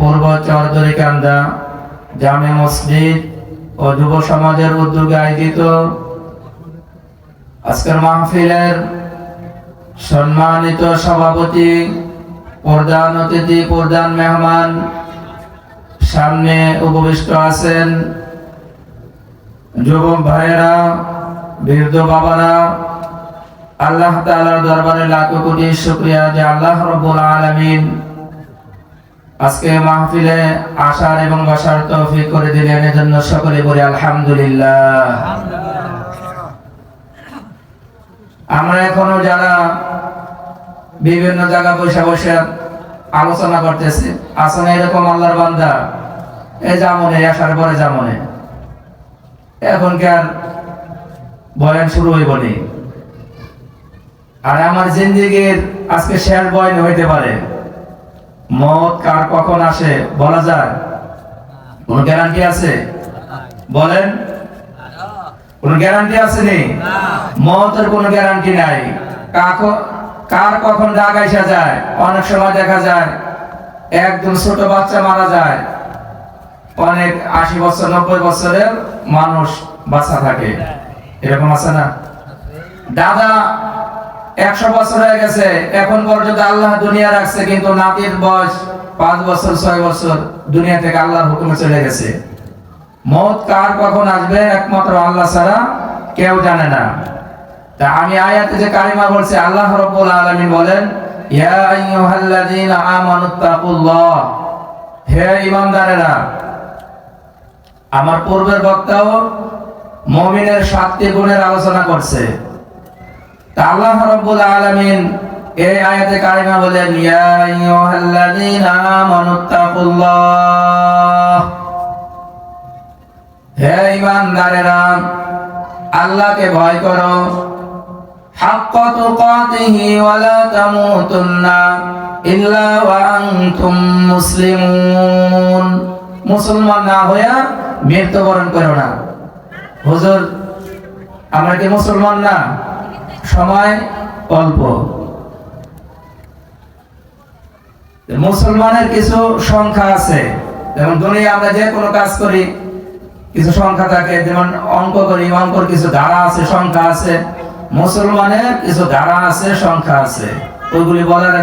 পূর্ব চরদরিকান্দা জামে মসজিদ ও যুব সমাজের উদ্যোগে আয়োজিত আজকের মাহফিলের সম্মানিত সভাপতি, প্রধান অতিথি, প্রধান মেহমান সামনে উপবিষ্ট আছেন যুবক ভাইয়েরা, বৃদ্ধ বাবারা, আল্লাহ তাআলার দরবারে লাখো কোটি শুকরিয়া যে আল্লাহ রব্বুল আলামিন আজকে মাহফিলে আসার এবং বসার তৌফিক করে দিলেন এজন্য সকলে বলি আলহামদুলিল্লাহ। আমরা এখনও যারা বিভিন্ন জায়গা বসে বসে আলোচনা করতেছি, আসলে এরকম আল্লাহর বান্দা এই জামনে আসার পরে জামনে। এখন কি বয়ান শুরু হইব নি? আর আমার জিন্দিগির আজকে শেষ বয়ান হইতে পারে। মত কার কখন আসে? বলা যায়। কোন গ্যারান্টি আছে? বলেন। কোন গ্যারান্টি আছে নি? মতের কোনো গ্যারান্টি নাই। কার কখন ডাক আইসা যায়? অনেক সময় দেখা যায় একজন ছোট বাচ্চা মারা যায়। অনেক আশি বছর, নব্বই বছরের মানুষ বাঁচা থাকে। এরকম আছে না? দাদা একশো বছর হয়ে গেছে, এখন পর্যন্ত আল্লাহ দুনিয়া রাখছে, কিন্তু নাতির বয়স পাঁচ বছর, ছয় বছর দুনিয়া থেকে আল্লাহর হুকুমে চলে গেছে। মত কার কখন আসবে, একমাত্র আল্লাহ ছাড়া কেউ জানে না। তা আমি আয়াতে যে কারিমা বলছি, আল্লাহ রাব্বুল আলামিন বলেন, ইয়া আইয়ুহাল্লাযীনা আমানুত্তাকুল্লাহ হে ঈমানদারেরা, আমার পূর্বের বক্তাও মুমিনের সাতটি গুণের আলোচনা করছে। আল্লাহ রাব্বুল আলামিন এই আয়াতে কারিমা বলেন ইয়া আইয়ুহাল্লাযীনা আমানুত্তাকুল্লাহ হে ঈমানদারেরা আল্লাহকে ভয় করো حق تقاته ولا تموتن إلا وأنتم মুসলিমুন মুসলমান না হইয়া মৃত্যুবরণ করো না হুজুর আমরা কি মুসলমান না সময় অল্প। মুসলমানের কিছু সংখ্যা আছে। যেমন দুনিয়া আমরা যে কোনো কাজ করি, কিছু সংখ্যা থাকে, যেমন অঙ্ক করি, অঙ্কর কিছু ধারা আছে, সংখ্যা আছে। মুসলমানের কিছু ধারা আছে, সংখ্যা আছে। ওইগুলি বলার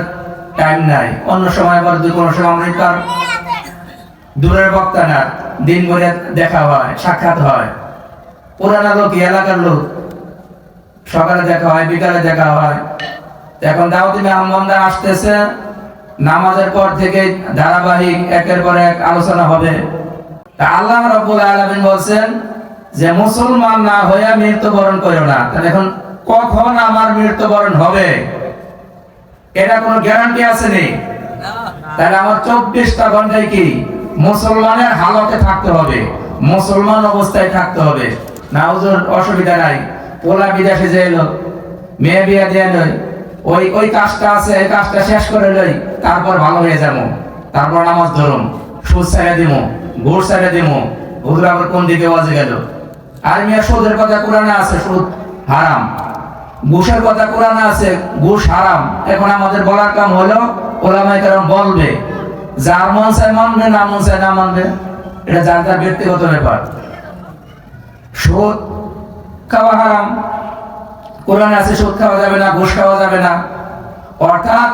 টাইম নাই। অন্য সময় বলে যে কোনো সময় তার দূরের বক্তা না দিন ভরে দেখা হয়, সাক্ষাৎ হয়। পুরানা লোক, এলাকার লোক সকালে দেখা হয়, বিকালে দেখা হয়। এখন দাউদি মেহমানরা আসতেছে, নামাজের পর থেকে ধারাবাহিক একের পর এক আলোচনা হবে। তা আল্লাহ রাব্বুল আলামিন বলছেন যে, মুসলমান না হইয়া মৃত্যুবরণ করো না। তাহলে এখন কখন আমার মৃত্যুবরণ হবে? এটা কোনো গ্যারান্টি আছে নি তাহলে আমার চব্বিশটা ঘন্টায় কি মুসলমানের হালতে থাকতে হবে? মুসলমান অবস্থায় থাকতে হবে। না, হুজুর, অসুবিধা নাই। পোলা বিদেশে যে এলো? মেয়ে বিয়ে দিয়ে লই ওই ওই কাজটা আছে, এই কাজটা শেষ করে লই তারপর ভালো হয়ে যাব। তারপর নামাজ ধরুন সুদ ছেড়ে দিব ঘুর ছেড়ে দিব আবার কোন দিকে বাজে গেল? আর মেয়ে সুদের কথা কোরআনে আছে, সুদ হারাম। ঘুষের কথা কোরআনে আছে, ঘুষ হারাম। এখন আমাদের বলার কাম হলো ওলামাই কারণ বলবে, যার মন চায় মানবে, না মন চায় না মানবে, এটা যার ব্যক্তিগত ব্যাপার। সুদ খাওয়া হারাম। কোরআনে আছে সুদ খাওয়া যাবে না ঘুষ খাওয়া যাবে না। অর্থাৎ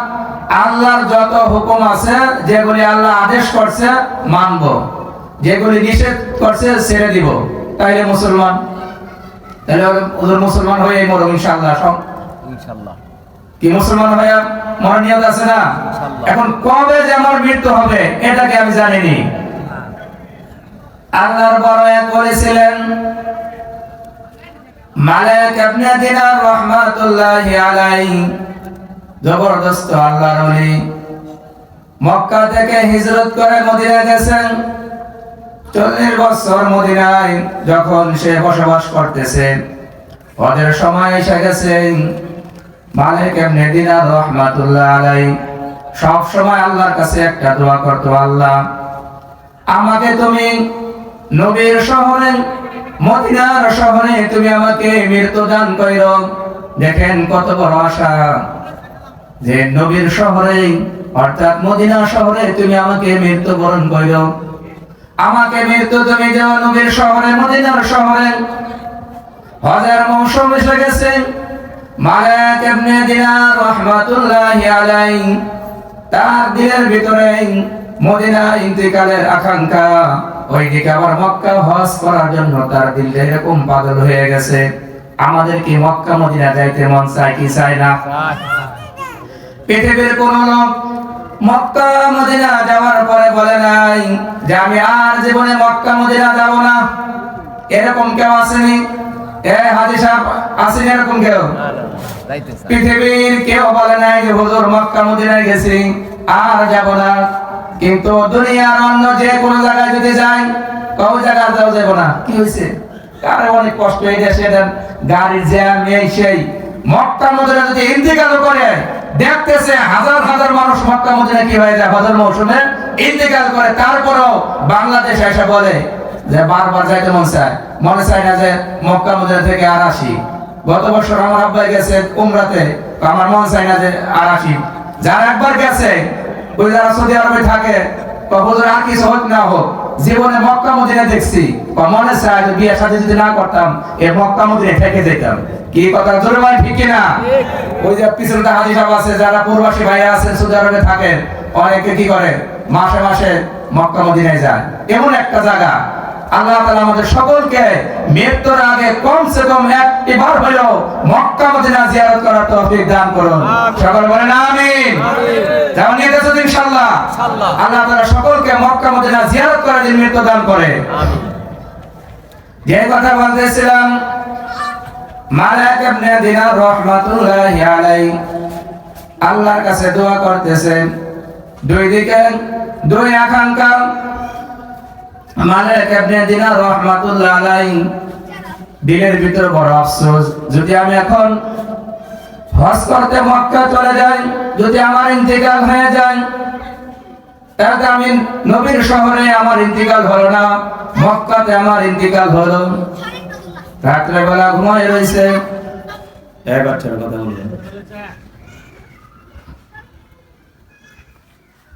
আল্লাহর যত হুকুম আছে যেগুলি আল্লাহ আদেশ করছে মানব। যেগুলি নিষেধ করছে ছেড়ে দিব। তাইলে মুসলমান তাহলে ওদের মুসলমান হয়ে মরম ইনশাআল্লাহ। কি মুসলমান হয়ে মরার নিয়ত আছে না? এখন কবে যে আমার মৃত্যু হবে এটাকে আমি জানিনি? আল্লাহর বড় এক বলেছিলেন মালিক ইবনে দিনার রাহমাতুল্লাহি জবরদস্ত আল্লাহর ওলি। মক্কা থেকে হিজরত করে মদিনা গেছেন। চল্লিশ বছর মদিনায় যখন সে বসবাস করতেছে, ওদের সময় এসে গেছে। মালিক এমনি দিনার রহমাতুল্লাহ আলাই সব সময় আল্লাহর কাছে একটা দোয়া করতো, আল্লাহ, আমাকে তুমি নবীর শহরে মদিনার শহরে তুমি আমাকে মৃত্যু দান কইর দেখেন কত বড় আশা। যে নবীর শহরে, অর্থাৎ মদিনা শহরে তুমি আমাকে মৃত্যুবরণ করো আমাকে মৃত্যু তুমি দেও নবীর শহরে, মদিনার শহরে। হজের মৌসুম এসে গেছে। মালিক ইবনে দিনার রাহমাতুল্লাহি তার দিলের ভিতরে মদিনা ইন্তিকালের আকাঙ্ক্ষা। ওইদিকে আবার মক্কা হজ করার জন্য তার দিল এরকম পাগল হয়ে গেছে। আমাদের কি মক্কা মদিনা যাইতে মন চায় কি চায় না? পৃথিবীর কোন লোক মক্কা মদিনা যাওয়ার পরে বলে নাই যে আমি আর জীবনে মক্কা মদিনা যাব না। এরকম কেউ আসেনি? এ হাজি সাহেব আসেনি এরকম কেউ? পৃথিবীর কেউ বলে নাই যে হুজুর মক্কা মদিনায় গেছি আর যাব না। কিন্তু দুনিয়ার অন্য যে কোনো জায়গায় যদি যাই কও জায়গা যাও যাব না। কি হয়েছে? কারে অনেক কষ্ট এই দেশে গাড়ির জ্যাম এই সেই। মক্কা মদিনা যদি ইন্তিকাল করে দেখতেছে হাজার হাজার মানুষ মক্কা মদিনা কি হয়ে যায়? হজর মৌসুমে ইন্তিকাল করে। তারপরেও বাংলাদেশ এসে বলে যে বারবার যাইতে মন চায়। মনে চায় না যে মক্কা মদিনা থেকে আর আসি। গত বছর আমার আব্বাই গেছে উমরাতে। আমার মন চায় না যে আর আসি। যারা একবার গেছে ওই যারা সৌদি আরবে থাকে আর কি সহজ না হোক, জীবনে মক্কা মদিনা দেখছি বা মনে চায় বিয়ে সাথে যদি না করতাম, এ মক্কা মদিনা থেকে যেতাম। কি কথা? জোরে মানে ঠিক ওই যে পিছনে হাজি সাহেব আছে, যারা প্রবাসী ভাইয়া আছেন, সৌদি আরবে থাকেন, অনেকে কি করে? মাসে মাসে মক্কা মদিনায় যায়। এমন একটা জায়গা। আল্লাহ তাআলা আমাদের সকলকে মৃত্যুর আগে কমসে কম একটি বার হলেও মক্কা মদিনা জিয়ারত করার তৌফিক দান করুন। সকল বলেন আমিন। যেমন নিয়ে গেছে ইনশাআল্লাহ। আল্লাহ তাআলা সকলকে মক্কা মদিনা জিয়ারত করার দিন মৃত্যু দান করে। যে কথা বলতেছিলাম মালিক ইবনে দিনার রাহমাতুল্লাহি আলাইহি আল্লাহর কাছে দোয়া করতেছেন। দুই দিকে দুই আকাঙ্ক্ষা মালিক ইবনে দিনার রাহমাতুল্লাহ আলাইহি। দিলের ভিতর বড় আফসোস। যদি আমি এখন হজ করতে মক্কা চলে যাই যদি আমার ইন্তেকাল হয়ে যায় তাহলে আমি নবীর শহরে আমার ইন্তেকাল হলো না মক্কাতে আমার ইন্তেকাল হলো। রাত্রে বেলা ঘুমায় রয়েছে। এবার ছেড়ে কথা বললেন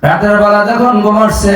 রাতের বেলা যখন ঘুমাচ্ছে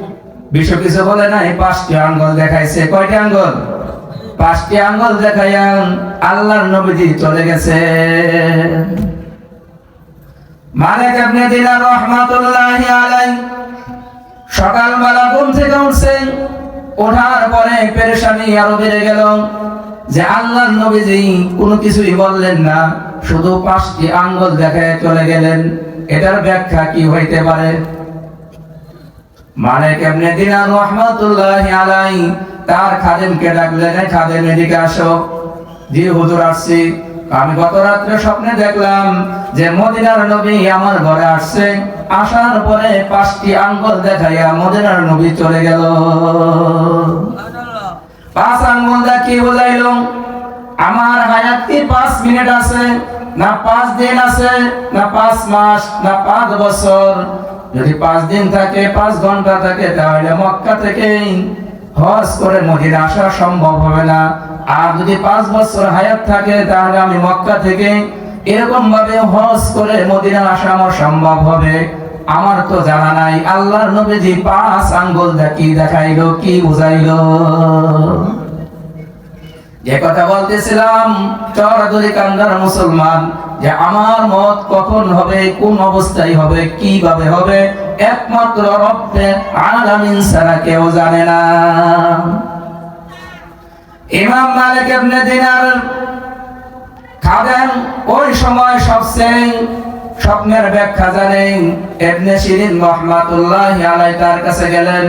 বিশ্ব কিছু বলে নাই, পাঁচটি আঙ্গুল দেখাইছে। কয়টি আঙ্গুল? পাঁচটি আঙ্গুল দেখাইয়া আল্লাহর নবীজি চলে গেছে। মালিক ইবনে দিনার রহমাতুল্লাহি আলাইহি ঘুম থেকে উঠছেন ওঠার পরে পেরেশানি আরও বেড়ে গেল যে আল্লাহর নবীজি কোনো কিছুই বললেন না, শুধু পাঁচটি আঙ্গুল দেখায় চলে গেলেন। এটার ব্যাখ্যা কি হইতে পারে? মালিক ইবনে দিনার রাহমাতুল্লাহি আলাইহি, তার খাদেমকে ডাকলেন খাদেম এদিকে আসো। জি হুজুর, আসছি। আমি গত রাত্রে স্বপ্নে দেখলাম যে মদিনার নবী আমার ঘরে আসছে। আসার পরে পাঁচটি আঙ্গুল দেখাইয়া মদিনার নবী চলে গেল। পাঁচ আঙ্গুল দেখি বুঝাইল? আমার হায়াত কি পাঁচ মিনিট আছে, না পাঁচ দিন আছে, না পাঁচ মাস, না পাঁচ বছর? যদি পাঁচ দিন থাকে, পাঁচ ঘণ্টা থাকে, তাহলে মক্কা থেকে হজ করে মদিনা আসা সম্ভব হবে না। আর যদি পাঁচ বছর হায়াত থাকে, তাহলে আমি মক্কা থেকে এরকম ভাবে হজ করে মদিনা আসা আমার সম্ভব হবে। আমার তো জানা নাই, আল্লাহর নবীজি পাঁচ আঙ্গুল দেখি দেখাইলো, কি বুঝাইলো? যে কথা বলতেছিলাম, চরাদরি কান্দার মুসলমান যে আমার মত কখন হবে, কোন অবস্থায় হবে, কীভাবে হবে, একমাত্র রব্বে আলামিন ছাড়া কেউ জানে না। ইমাম মালিক ইবনে দিনার খাদেম ওই সময় সবচেয়ে স্বপ্নের ব্যাখ্যা জানেন, ইবনে শিরিন রহমাতুল্লাহ আলাই তার কাছে গেলেন,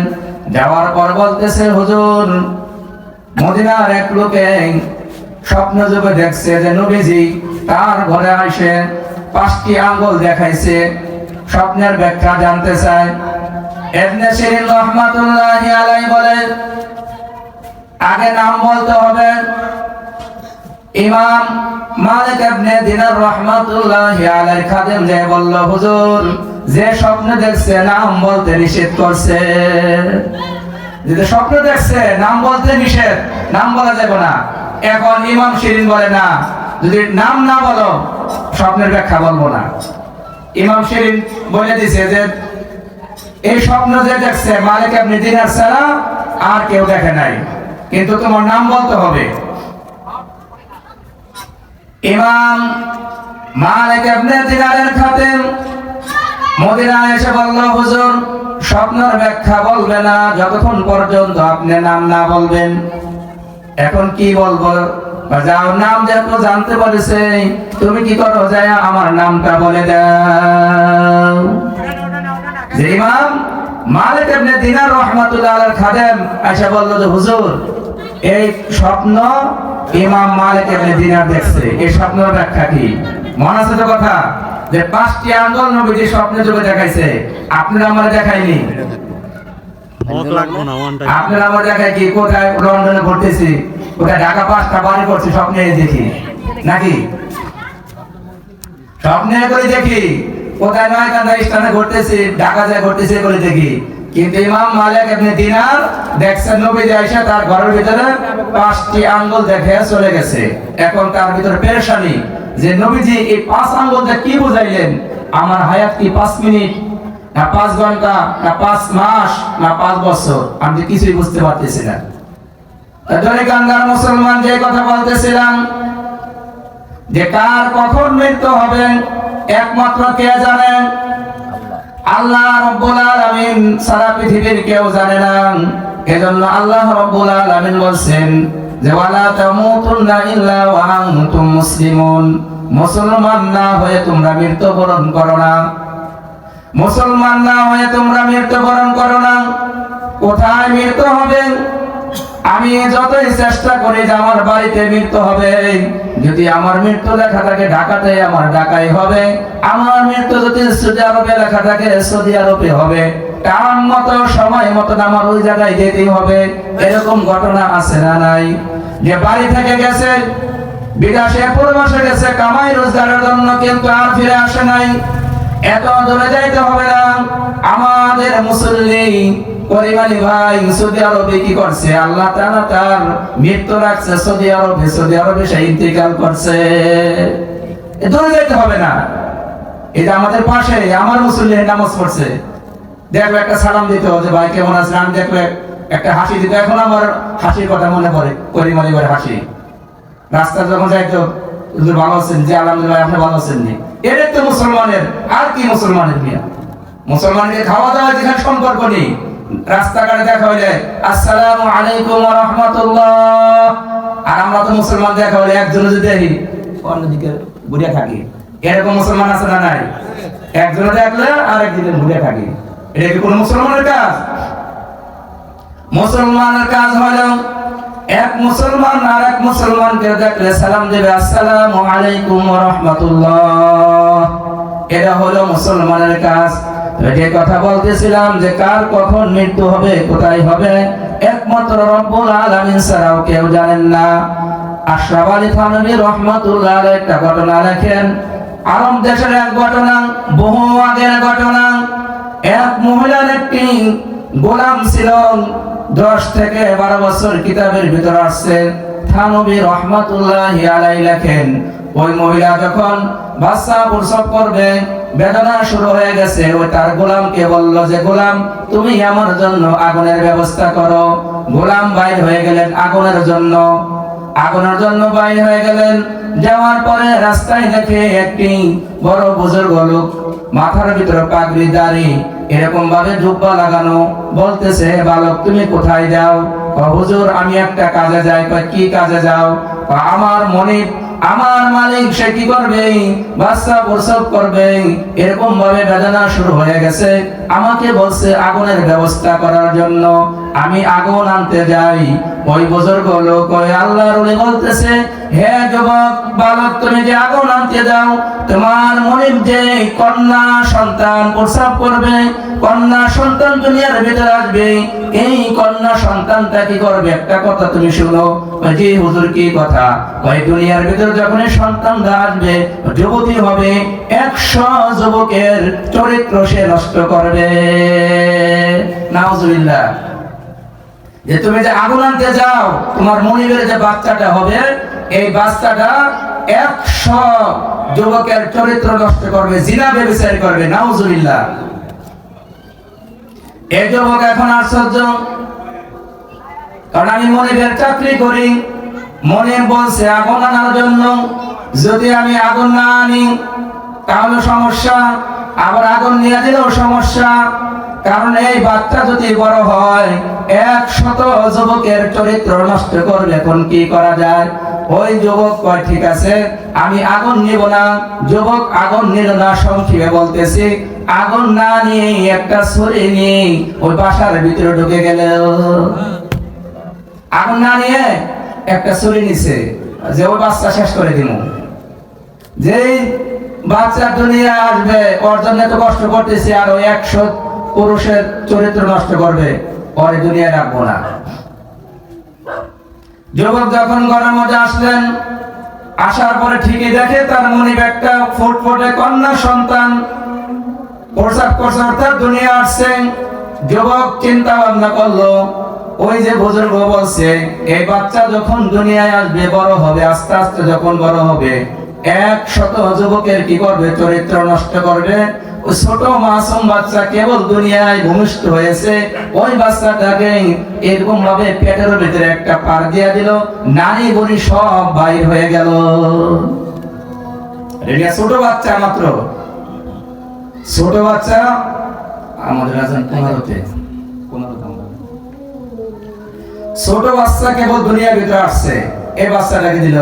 যাওয়ার পর বলতেছে, হুজুর, মদিনার এক লোকে স্বপ্ন যুগে দেখছে যে নবীজি তার ঘরে আসে, পাঁচটি আঙ্গুল দেখাইছে, স্বপ্নের ব্যাখ্যা জানতে চায়। বলেন আগে নাম বলতে হবে ইমাম মালিক ইবনে দিনার রহমাতুল্লাহি আলাইহি খাদেম যে বলল, হুজুর, যে স্বপ্ন দেখছে নাম বলতে নিষেধ করছে। যদি স্বপ্ন দেখছে নাম বলতে নিষেধ, নাম বলা যাবে না। এখন ইমাম শিরিন বলে, না যদি নাম না বলো, স্বপ্নের ব্যাখ্যা বলব না। ইমাম শিরিন বলে দিছে যে, এই স্বপ্ন যে দেখছে, মালিক আপনি দিনার ছাড়া আর কেউ দেখে নাই। কিন্তু তোমার নাম বলতে হবে। ইমাম মালিক আপনি দিনারের খাতেন মদিনা এসে বলল, হুজুর, স্বপ্নের ব্যাখ্যা বলবে না, যতক্ষণ পর্যন্ত আপনি নাম না বলবেন। এখন কি বলব? যাও নাম যেহেতু জানতে পারেছে তুমি কি করো? যায় আমার নামটা বলে দাও। যে ইমাম মালিক ইবনে দিনার রাহমাতুল্লাহ আলাইহির খাদেম আয়েশা বলল যে হুজুর এই স্বপ্ন ইমাম মালিক ইবনে দিনার দেখছে। এই স্বপ্নের ব্যাখ্যা কি? মনে আছে তো কথা? যে পাঁচটি আঙ্গুল নবীজি স্বপ্নে যুগে দেখাইছে। আপনারা আমার দেখাইনি। আপনারা আমার দেখায় কি? কোথায়? লন্ডনে ঘুরতেছি কোথায় ঢাকা পাঁচটা বাড়ি করছি, স্বপ্নে দেখি। নাকি? স্বপ্নে করে দেখি, কোথায় নয় কান্দা স্থানে ঘুরতেছি, ঢাকা যায় ঘুরতেছি করে দেখি। কিন্তু ইমাম মালিক আপনি দিনার দেখছেন নবী আয়েশা তার ঘরের ভিতরে পাঁচটি আঙ্গুল দেখে চলে গেছে। এখন তার ভিতরে পেরেশানি যে নবীজি এই পাঁচ আঙ্গুল দিয়ে কি বুঝাইলেন? আমার হায়াত কি পাঁচ মিনিট, না পাঁচ ঘণ্টা, না পাঁচ মাস, না পাঁচ বছর? আমি কিছুই বুঝতে পারতেছি না। ধরে মুসলমান যে কথা বলতেছিলাম, যে কার কখন মৃত্যু হবে, একমাত্র কে জানেন? আল্লাহ রব্বুল আলামিন সারা পৃথিবীর কেউ জানে না। এজন্য আল্লাহ রব্বুল আলামিন বলছেন যে, ওয়ালা তামুতুন্না ইল্লা ওয়া আনতুম মুসলিমুন। মুসলমান না হয়ে তোমরা মৃত্যুবরণ করো না। মুসলমান না হয়ে তোমরা মৃত্যুবরণ করো না। কোথায় মৃত্যু হবে? আমি যতই চেষ্টা করি যে আমার বাড়িতে মৃত্যু হবে, যদি আমার মৃত্যু লেখা থাকে ঢাকাতে, আমার ঢাকায় হবে। আমার মৃত্যু যদি সৌদি আরবে লেখা থাকে, সৌদি আরবে হবে। মতো, সময় মতন আমার ওই জায়গায় যেতেই হবে। এরকম ঘটনা আছে না নাই? যে বাড়ি থেকে গেছে গেছে, কামাই রোজগারের জন্য কিন্তু আর ফিরে আসে নাই। এত দূরে যাইতে হবে না। আমাদের মুসল্লি পরিমাণী ভাই, সৌদি আরবে কি করছে? আল্লাহ তার মৃত্যু রাখছে, সৌদি আরবে সৌদি আরবে সে ইন্তেকাল করছে। দূরে যাইতে হবে না। যে আমাদের পাশে, আমার নামাজ পড়ছে। দেখবে একটা সালাম দিত যে, ভাই, কেমন আমি দেখবে একটা হাসি দিত এখন আমার হাসির কথা মনে পড়ে পরিমাণী ভাই হাসি। রাস্তা যখন যাইতো হুজুর, ভালো আছেন? যে আলহামদুলিল্লাহ, আপনি ভালো আছেন নি? তো মুসলমানের, আর কি মুসলমানের মিয়া? মুসলমানকে খাওয়া দাওয়া যেখানে সম্পর্ক নেই। রাস্তাঘাটে দেখা হইলে, আসসালামু আলাইকুম আর আমরা তো মুসলমান, দেখা হইলে একজন যদি দেখি অন্যদিকে ঘুরে থাকি। এরকম মুসলমান আছে না নাই? একজন দেখলে আর একদিকে ঘুরে থাকি। এটা কি কোনো মুসলমানের কাজ? মুসলমানের কাজ হলো, এক মুসলমান আর এক মুসলমানকে দেখলে সালাম দেবে, আসসালামু আলাইকুম রাহমাতুল্লাহ। এটা হলো মুসলমানের কাজ। যে কথা বলতেছিলাম যে কার কখন মৃত্যু হবে, কোথায় হবে? একমাত্র রব্বুল আলামিন ছাড়াও কেউ জানেন না। আশরাফ আলী থানভী রহমাতুল্লাহ একটা ঘটনা লেখেন। আরব দেশের এক ঘটনা, বহু আগের ঘটনা। এক মহিলার একটি গোলাম ছিল, দশ থেকে বারো বছর কিতাবের ভিতর আসছে। থানবী রহমাতুল্লাহ আলাই লেখেন, ওই মহিলা যখন বাচ্চা প্রসব করবে, বেদনা শুরু হয়ে গেছে ওই তার গোলামকে বলল যে, গোলাম, তুমি আমার জন্য আগুনের ব্যবস্থা করো। গোলাম বাইর হয়ে গেলেন আগুনের জন্য। আগুনের জন্য বাইর হয়ে গেলেন। যাওয়ার পরে রাস্তায় দেখে একটি বড় বুজুর্গ লোক মাথার ভিতরে পাগড়ি দাড়ি এরকম ভাবে জুব্বা লাগানো, বলতেছে, বালক, তুমি কোথায় যাও? হুজুর আমি একটা কাজে যাই। কয়, কি কাজে যাও? আমার মনে আমার মালিক সে কি করবে? বাচ্চা প্রসব করবে। এরকম ভাবে বেদনা শুরু হয়ে গেছে। আমাকে বলছে আগুনের ব্যবস্থা করার জন্য আমি আগুন আনতে যাই। ওই বুজুর্গ লোক ওই আল্লাহর উনি বলতেছে, হে যুবক, বালক, তুমি যে আগুন আনতে যাও, তোমার মনিব যে কন্যা সন্তান প্রসাব করবে, কন্যা সন্তান দুনিয়ার ভিতরে আসবে, এই কন্যা সন্তানটা কি করবে? একটা কথা তুমি শুনো যে হুজুর কি কথা? ওই দুনিয়ার ভিতরে যখন এই সন্তানটা আসবে, যুবতী হবে, একশো যুবকের চরিত্র সে নষ্ট করবে। নাউজুবিল্লাহ। যে তুমি যে আগুন আনতে যাও, তোমার মনিবের যে বাচ্চাটা হবে, এই বাচ্চাটা একশো যুবকের চরিত্র নষ্ট করবে, জিনা ব্যবচার করবে, নাউজুবিল্লাহ। এই যুবক এখন আশ্চর্য কারণ আমি মনিবের চাকরি করি মনিব বলছে আগুন আনার জন্য, যদি আমি আগুন না আনি, তাহলে সমস্যা। আবার আগুন নিয়ে দিলেও সমস্যা। কারণ এই বাচ্চা যদি বড় হয়, এক শত যুবকের চরিত্র নষ্ট করবে এখন কি করা যায়? ওই যুবক কয়, ঠিক আছে, আমি আগুন নিব না। যুবক আগুন নিল না, সংক্ষেপে বলতেছি, আগুন না নিয়ে একটা ছুরি নিয়ে ওই বাসার ভিতরে ঢুকে গেল। আগুন না নিয়ে একটা ছুরি নিছে, যে ওই বাচ্চা শেষ করে দিব যেই বাচ্চা দুনিয়া আসবে, ওর জন্য এত কষ্ট করতেছে আর ওই একশো পুরুষের চরিত্র নষ্ট করবে, পরে দুনিয়ায় রাখব না। যুবক যখন ঘরের মধ্যে আসলেন, আসার পরে ঠিকই দেখে তার মনিব একটা ফুটফুটে কন্যা সন্তান প্রসাব করছে, অর্থাৎ দুনিয়া আসছে। যুবক চিন্তা ভাবনা করল, ওই যে বুজুর্গ বলছে এই বাচ্চা যখন দুনিয়ায় আসবে, বড় হবে, আস্তে আস্তে যখন বড় হবে, এক শত যুবকের কি করবে? চরিত্র নষ্ট করবে ছোট মাসুম বাচ্চা কেবল দুনিয়ায় ভূমিষ্ঠ হয়েছে। ওই বাচ্চাটাকে এরকম ভাবে পেটের ভিতরে একটা পার দিয়া দিল। নারী বনি সব বাইর হয়ে গেল। ছোট বাচ্চা মাত্র। ছোট বাচ্চা আমাদের আছেন পনেরোতে। ছোট বাচ্চা কেবল দুনিয়ার ভিতরে আসছে। এই বাচ্চাটাকে দিল।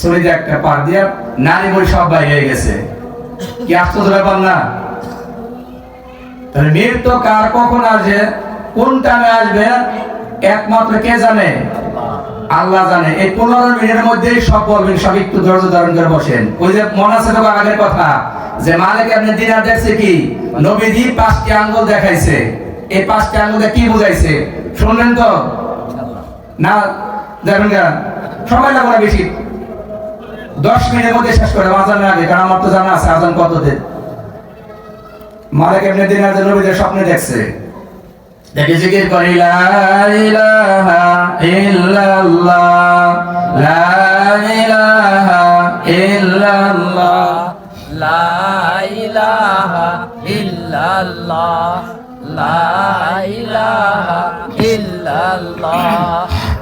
শরীরে একটা পার দিয়া নারী বই সব বাইরে হয়ে গেছে। কি আশ্চর্য ব্যাপার না? তাহলে মৃত্যু কার কখন আসবে? কোন টাইমে আসবে? একমাত্র কে জানে? আল্লাহ জানে। এই পনেরো মিনিটের মধ্যেই সব বলবেন, সব একটু ধৈর্য ধারণ করে বসেন। ওই যে মনে আছে তো আগের কথা, যে মালিক আপনি দিনার দেখছে কি? নবীজি পাঁচটি আঙ্গুল দেখাইছে। এই পাঁচটি আঙ্গুল কি বুঝাইছে? শুনলেন তো? না? সময় লাগবে না বেশি। দশ মিনিটের মধ্যে শেষ করে আজানের আগে, কারণ আমার তো জানা আছে আজান কত দিন মালিক এমনি দিন আজ নবীদের স্বপ্নে দেখছে। দেখে জিকির করি, লা ইলাহা ইল্লাল্লাহ, লা ইলাহা ইল্লাল্লাহ, লা ইলাহা ইল্লাল্লাহ, লা ইলাহা ইল্লাল্লাহ।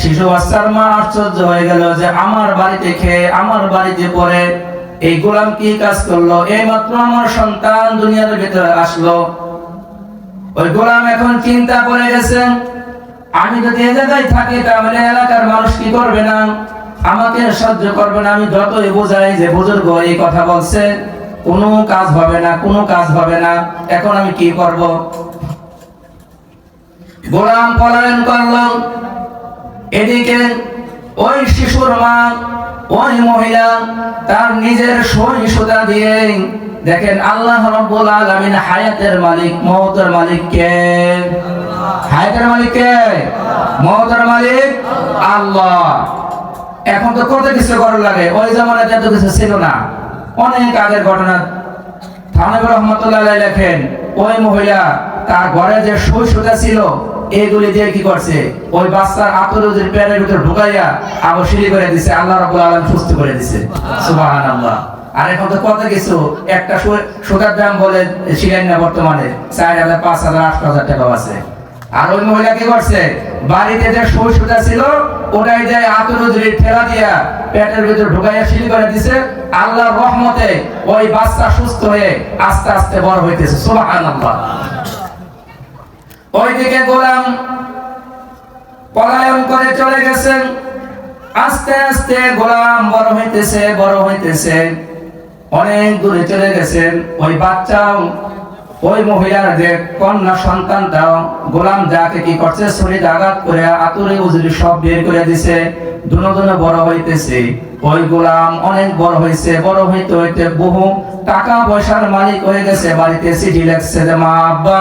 শিশু বাচ্চার মা আশ্চর্য হয়ে গেল যে আমার বাড়িতে খেয়ে, আমার বাড়িতে পড়ে। এই গোলাম কি কাজ করল? এই মাত্র আমার সন্তান দুনিয়ার ভিতরে আসলো। ওই গোলাম এখন চিন্তা করে গেছে, আমি যদি এ জায়গায় থাকি তাহলে এলাকার মানুষ কি করবে না? আমাকে সহ্য করবে না। আমি যতই বোঝাই যে বুজুর্গ এই কথা বলছে, কোনো কাজ হবে না, কোনো কাজ হবে না। এখন আমি কি করব? গোলাম পলায়ন করল। এদিকে ওই শিশুর মা ওই মহিলা তার নিজের সহিষ্ণুতা দিয়ে দেখেন, আল্লাহ রব্বুল আলামিন হায়াতের মালিক মওতের মালিক কে? হায়াতের মালিক কে? মওতের মালিক আল্লাহ। এখন তো কত কিছু করার লাগে, ওই জামানাতে এত কিছু ছিল না। অনেক আগের ঘটনা। থানবী রহমতুল্লাহ আলাইহি লেখেন, ওই মহিলা তার ঘরে যে সহিষ্ণুতা ছিল, এগুলি দিয়ে কি করছে? ওই বাচ্চার আতরুজের পেটের ভিতর ঢুকাইয়া আবার সিঁড়ি করে দিছে, আল্লাহ রাব্বুল আলামিন সুস্থ করে দিছে। সুবহানাল্লাহ। আর এখন তো কত কিছু? একটা সুতার দাম বলে শিলেন না বর্তমানে, চার হাজার, পাঁচ হাজার, আট হাজার টাকা আছে। আর ওই মহিলা কি করছে? বাড়িতে যে সুই সুতা ছিল, ওটাই যে আতরুদ্রি ঠেলা দিয়া পেটের ভিতর ঢুকাইয়া সিলি করে দিছে, আল্লাহর রহমতে ওই বাচ্চা সুস্থ হয়ে আস্তে আস্তে বড় হইতেছে। সুবহানাল্লাহ। ওইদিকে গোলাম, পলায়ন করে চলে গেছেন। আস্তে আস্তে গোলাম বড় হইতেছে বড় হইতেছে। অনেক দূরে চলে গেছেন। ওই বাচ্চাও, ওই মহিলার যে কন্যা সন্তানটাও গোলাম যাকে কি করছে, শরীরে আঘাত করে আতুরে উজুরি সব বের করে দিছে। দুনো দুনো বড় হইতেছে। ওই গোলাম অনেক বড় হয়েছে বড় হইতে হইতে বহু টাকা পয়সার মালিক হয়ে গেছে, বাড়িতে চিঠি লেখছে যে, মা আব্বা,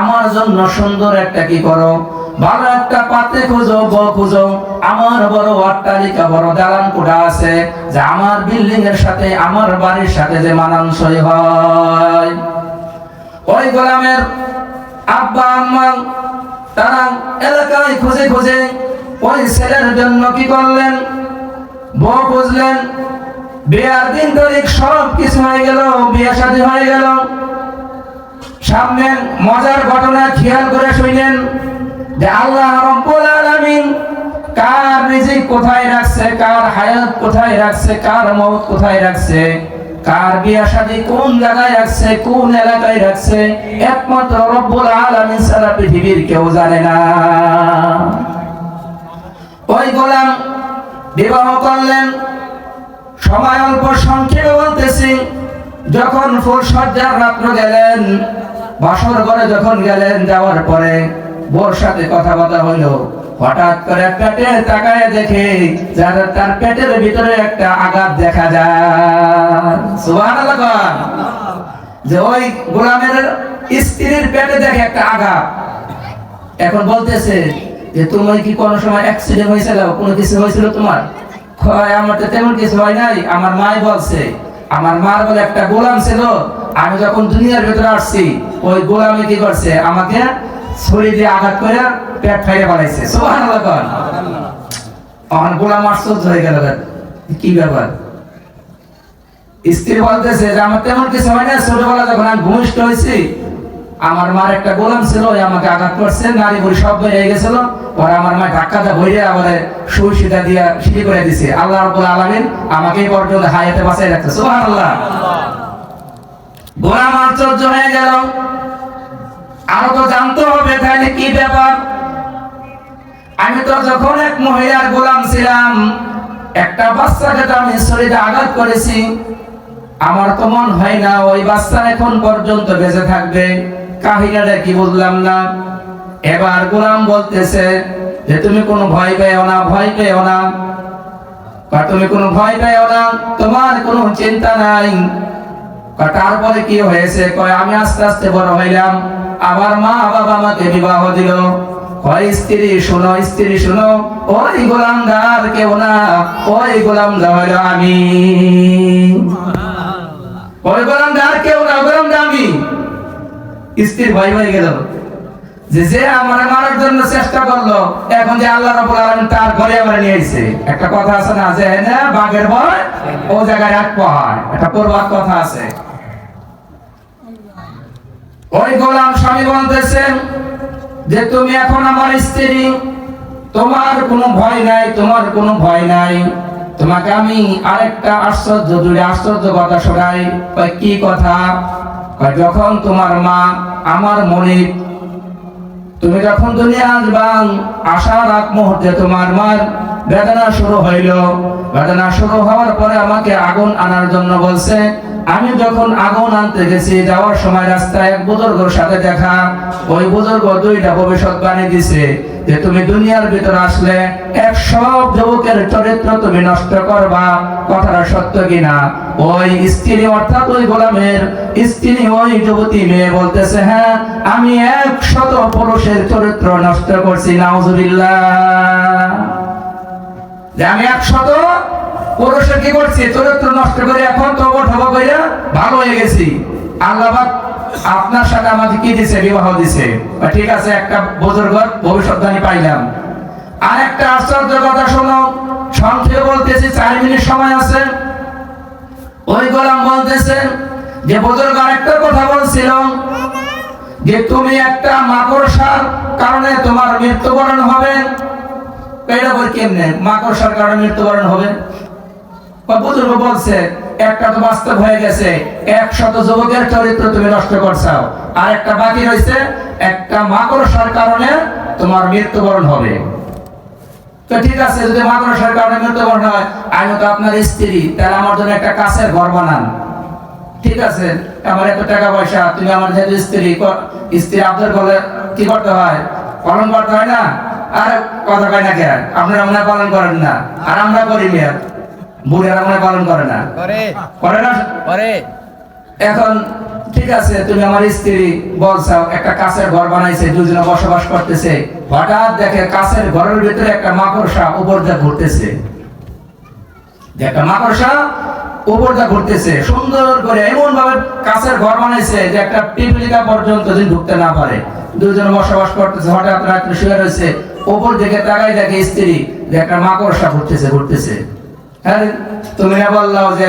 আমার জন্য সুন্দর একটা কি করো? ভালো একটা পাত্রে খুঁজো, বউ খুঁজো। আমার বড় অট্টালিকা, বড় দালান কোঠা আছে যে, আমার বিল্ডিং এর সাথে, আমার বাড়ির সাথে যে মানানসই হয়। ওই গোলামের আব্বা, আম্মা, তারা এলাকায় খুঁজে খুঁজে ওই ছেলের জন্য কি করলেন? বউ খুঁজলেন বিয়ার দিন তারিখ সব কিছু হয়ে গেল, বিয়ে শাদী হয়ে গেল। সামনে মজার ঘটনা খেয়াল করে শুনলেন যে আল্লাহ রব্বুল আলামিন কার রিজিক কোথায় রাখছে, কার হায়াত কোথায় রাখছে, কার মৌত কোথায় রাখছে, কার বিয়া শাদী কোন জায়গায় রাখছে, কোন এলাকায় রাখছে, একমাত্র রব্বুল আলামিন সারা পৃথিবীর কেউ জানে না। ওই গোলাম বিবাহ করলেন সময় অল্প সংক্ষেপে বলতেছি, যখন ফুল সজ্জার রাত্র গেলেন, বাসর ঘরে যখন গেলেন, যাওয়ার পরে বোর সাথে কথা বলা হইল হঠাৎ করে পেটে তাকায় দেখে যার তার পেটের ভিতরে একটা আঘাত দেখা যায়। যে ওই গোলামের স্ত্রীর পেটে দেখে একটা আঘাত। এখন বলতেছে যে তুমি কি কোনো সময় অ্যাক্সিডেন্ট হয়েছিল? কোনো কিছু হয়েছিল তোমার? আমার তো তেমন কিছু হয় নাই। আমার মাই বলছে, আমার মার বলে একটা গোলাম ছিল, আমি যখন দুনিয়ার ভেতরে আসছি, ওই গোলামে কি করছে, আমাকে ছুরি দিয়ে আঘাত করে পেট ফাইরে সুবহানাল্লাহ কন। আমার গোলাম আশ্চর্য হয়ে গেল কি ব্যাপার? স্ত্রী বলতেছে যে, আমার তেমন কিছু হয় না ছোটবেলা যখন আমি ভূমিষ্ঠ হয়েছি আমার মার একটা গোলাম ছিল আমাকে আঘাত করছে, নারী বুড়ি সব বেরিয়ে গেছিল। পরে আমার মা ধাক্কাটা ভরে আবার সুই সিধা দিয়া সিঁড়ি করে দিছে। আল্লাহ আলামিন আমাকে পর্যন্ত হায়াতে বাঁচাই রাখছে। সুবহানাল্লাহ। গোলাম আশ্চর্য হয়ে গেল। আরও তো জানতে হবে তাহলে কি ব্যাপার? আমি তো যখন এক মহিলার গোলাম ছিলাম, একটা বাচ্চাকে তো আমি শরীরে আঘাত করেছি। আমার তো মন হয় না, ওই বাচ্চা এখন পর্যন্ত বেঁচে থাকবে। কাহিনীটা কি বুঝলাম না? এবার গোলাম বলতেছে যে তুমি কোনো ভয় পেও না ভয় পেও না। বা তুমি কোনো ভয় পেও না তোমার কোনো চিন্তা নাই। তারপরে কি হয়েছে? কয় আমি আস্তে আস্তে বড় হইলাম। আমার মা বাবা আমাকে বিবাহ দিল। কয় স্ত্রী শোনো স্ত্রী শোনো ওই গোলামদার কেউ না ওই গোলামদার হইল আমি। ওই গোলামদার কেউ না গোলামদার আমি স্ত্রী ভয় হয়ে গেল। যে যে আমার মারার জন্য চেষ্টা করল, এখন যে আল্লাহ আলামিন তার ঘরে একটা কথা আছে না, যে না ভয়, ও জায়গায় একটা কথা আছে। ওই গোলাম স্বামী বলতেছেন যে, তুমি এখন আমার স্ত্রী, তোমার কোনো ভয় নাই, তোমার কোনো ভয় নাই। তোমাকে আমি আরেকটা আশ্চর্য জুড়ে আশ্চর্য কথা শোনাই। কি কথা? যখন তোমার মা আমার মনে তুমি যখন দুনিয়া আসবা আসার আগ মুহূর্তে তোমার মার বেদনা শুরু হইল। বেদনা শুরু হওয়ার পরে আমাকে আগুন আনার জন্য বলছে, আমি যখন আগুন আনতে গেছি, যাওয়ার সময় রাস্তায় এক বুজুর্গর সাথে দেখা। ওই বুজুর্গ দুইটা ভবিষ্যৎ ভবিষ্যৎবাণী দিছে। যে তুমি দুনিয়ার ভিতর আসলে এক সব যুবকের চরিত্র তুমি নষ্ট করবা, কথাটা সত্য কিনা? ওই স্ত্রী, অর্থাৎ ওই গোলামের স্ত্রী, ওই যুবতী মেয়ে বলতেছে হ্যাঁ আমি এক শত পুরুষের চরিত্র নষ্ট করছি, নাউজুবিল্লাহ। যে আমি একশত পুরুষের কি করছি? চরিত্র নষ্ট করে এখন তো ঠব করে ভালো হয়ে গেছি। আল্লাহ আপনার সাথে আমাকে কি দিছে, বিবাহ দিছে? ঠিক আছে, একটা বুজুর্গ ভবিষ্যৎবাণী পাইলাম। আর একটা আশ্চর্য কথা শোনো, সংক্ষেপে বলতেছি, চার মিনিট সময় আছে। ওই গোলাম বলতেছেন যে, বুজুর্গ আরেকটা কথা বলছিল যে, তুমি একটা মাকড়সার কারণে তোমার মৃত্যুবরণ হবে। এটা বল কেমনে? মাকড়সার কারণে মৃত্যুবরণ হবে? বুজুর্গ বলছে একটা তো বাস্তব হয়ে গেছে। একশত যুবকের চরিত্র তুমি নষ্ট করছাও। আর একটা বাকি রয়েছে একটা মাকড়সার কারণে তোমার মৃত্যুবরণ হবে। তো ঠিক আছে, যদি মাকড়সার কারণে মৃত্যুবরণ হয়, আমি তো আপনার স্ত্রী, তাহলে আমার জন্য একটা কাছের ঘর বানান। ঠিক আছে, আমার এত টাকা পয়সা, তুমি আমার যেহেতু স্ত্রী স্ত্রী আপনার বলে কি করতে হয়? পালন করতে হয় না? আর কথা কয় না আপনারা পালন করেন না। আর আমরা করি মেয়ার বুড়েরা মনে পালন করে না। করে। করে না? করে। এখন ঠিক আছে তুমি আমার স্ত্রী বলছাও একটা কাছের ঘর বানাইছে দুজনে বসবাস করতেছে। হঠাৎ দেখে কাছের ঘরের ভিতরে একটা মাকড়সা উপর দিয়ে ঘুরতেছে। একটা মাকড়সা উপর দিয়ে ঘুরতেছে সুন্দর করে এমন ভাবে কাছের ঘর বানাইছে যে একটা পিপিলিকা পর্যন্ত দিন ঢুকতে না পারে। দুজন বসবাস করতেছে হঠাৎ রাত্রে শুয়ে রয়েছে। উপর দিকে তাকাই দেখে স্ত্রী যে একটা মাকড়সা ঘুরতেছে ঘুরতেছে। হ্যাঁ তুমি বললাও যে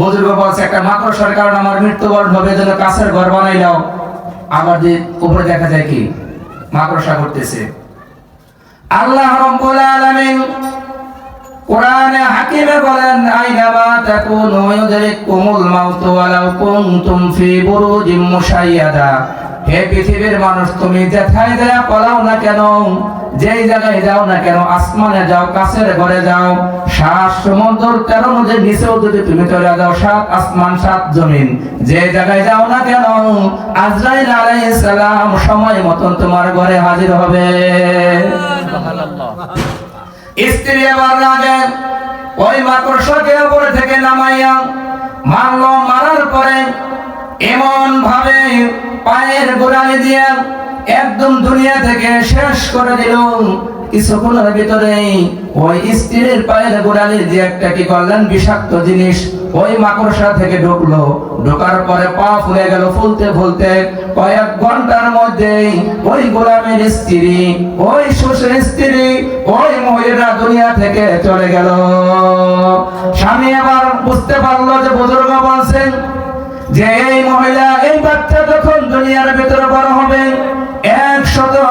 বুজুর্গ বলছে, একটা মাকড়সার কারণে আমার মৃত্যুবরণ হবে যেন কাছের ঘর বানাই বানাইলাও আবার যে উপরে দেখা যায় কি? মাকড়সা ঘুরতেছে আল্লাহ রব্বুল আলামিন কোরআনে হাকিমে বলেন আইনামা তাকুনু ইউদরিকুমুল মাউত ওয়ালাউ কুনতুম ফি বুরুজিম মুশাইয়াদা। হে পৃথিবীর মানুষ, তুমি যেথায় যায় পলাও না কেন, যেই জায়গায় যাও না কেন, আসমানে যাও, কাছের ঘরে যাও, সাত সমুদ্র, তেরো নদীর নিচেও যদি তুমি চলে যাও, সাত আসমান, সাত জমিন, যে জায়গায় যাও না কেন, আজরাইল আলাইহিস সময় মতন তোমার ঘরে হাজির হবে। স্ত্রী আবার রাগে, ওই মাকড়সাকে উপরে থেকে নামাইয়া মারলো, মারার পরে এমন ভাবে পায়ের গোড়ালি দিয়ে একদম দুনিয়া থেকে শেষ করে দিল। কিছুক্ষণের ওই স্ত্রীর পায়ের গোড়ালি যে একটা কি করলেন? বিষাক্ত জিনিস ওই মাকড়সা থেকে ঢুকলো। ঢোকার পরে পা ফুলে গেল ফুলতে ফুলতে। কয়েক ঘণ্টার ওই গোলামের স্ত্রী, ওই শ্বশুর স্ত্রী, ওই মহিলা দুনিয়া থেকে চলে গেল। স্বামী আবার বুঝতে পারল যে বুজুর্গ বলছেন যে এই মহিলা এই বাচ্চা যখন দুনিয়ার ভিতরে বড় হবে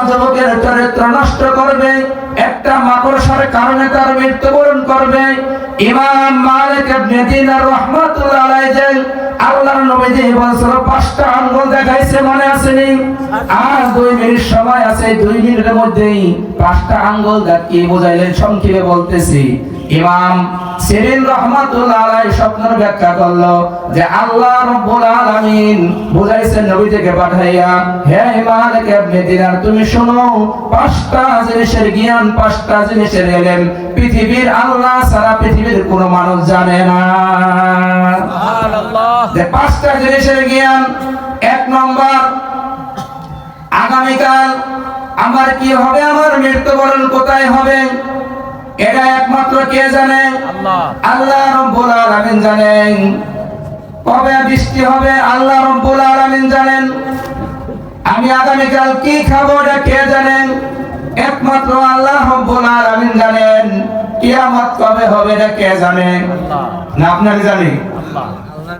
যুবকের চরিত্র নষ্ট করবে, একটা মাকড়সার কারণে তার মৃত্যুবরণ করবে। ইমাম মালিক ইবনে দিনার রাহমাতুল্লাহ আলাইহি আল্লাহর বলছিল, পাঁচটা আঙ্গুল দেখাইছে মনে আসেনি। আর দুই মিনিট সময় আছে, দুই মিনিটের মধ্যেই পাঁচটা আঙ্গুল দেখিয়ে বোঝাইলেন? সংক্ষেপে বলতেছি। ইমাম সিরিন রহমাতুল্লাহ আলাইহি স্বপ্নের ব্যাখ্যা করল যে আল্লাহ রব্বুল আলামিন বুঝাইছেন নবীজিকে পাঠাইয়া হে মালিক ইবনে দিনার তুমি শোনো পাঁচটা জিনিসের জ্ঞান পাঁচটা জিনিসের এলেম পৃথিবীর আল্লাহ সারা পৃথিবীর কোনো মানুষ জানে না। সুবহানাল্লাহ। যে পাঁচটা জিনিসের জ্ঞান এক নম্বর আগামীকাল আমার কি হবে? আমার মৃত্যুবরণ কোথায় হবে? এটা একমাত্র কে জানে? আল্লাহ। আল্লাহ রব্বুল আলামিন জানেন। কবে বৃষ্টি হবে আল্লাহ রব্বুল আলামিন জানেন। আমি আগামীকাল কি খাব এটা কে জানেন? একমাত্র আল্লাহ রব্বুল আলামিন জানেন। কিয়ামত কবে হবে এটা কে জানে? না আপনাকে জানি আল্লাহ।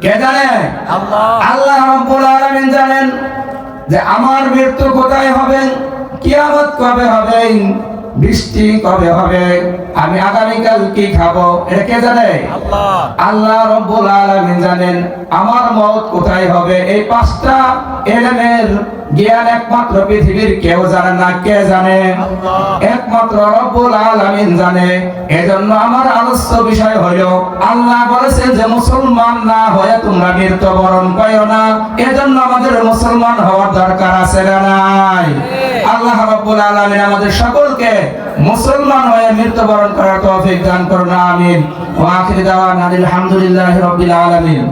কে জানে? আল্লাহ। আল্লাহ রাব্বুল আলামিন জানেন যে আমার মৃত্যু কোথায় হবে কিয়ামত কবে হবে? বৃষ্টি কবে হবে? আমি আগামীকাল কি খাব? এটা কে জানে? আল্লাহ। রব্বুল আলামিন জানেন আমার মত কোথায় হবে? এই পাঁচটা এলেমের জ্ঞান একমাত্র পৃথিবীর কেউ জানে না কে জানে? একমাত্র রব্বুল আলামিন জানে। এজন্য আমার আলোচ্য বিষয় হলো আল্লাহ বলেছেন যে মুসলমান না হয়ে তোমরা মৃত্যুবরণ করো না। এজন্য আমাদের মুসলমান হওয়ার দরকার আছে না নাই? আল্লাহ রাব্বুল আলামিন আমাদের সকলকে মুসলমান হয়ে মৃত্যুবরণ করার তৌফিক দান করুন, আমিন। ওয়া আখির দাওয়ানা আলহামদুলিল্লাহি রাব্বিল আলামিন।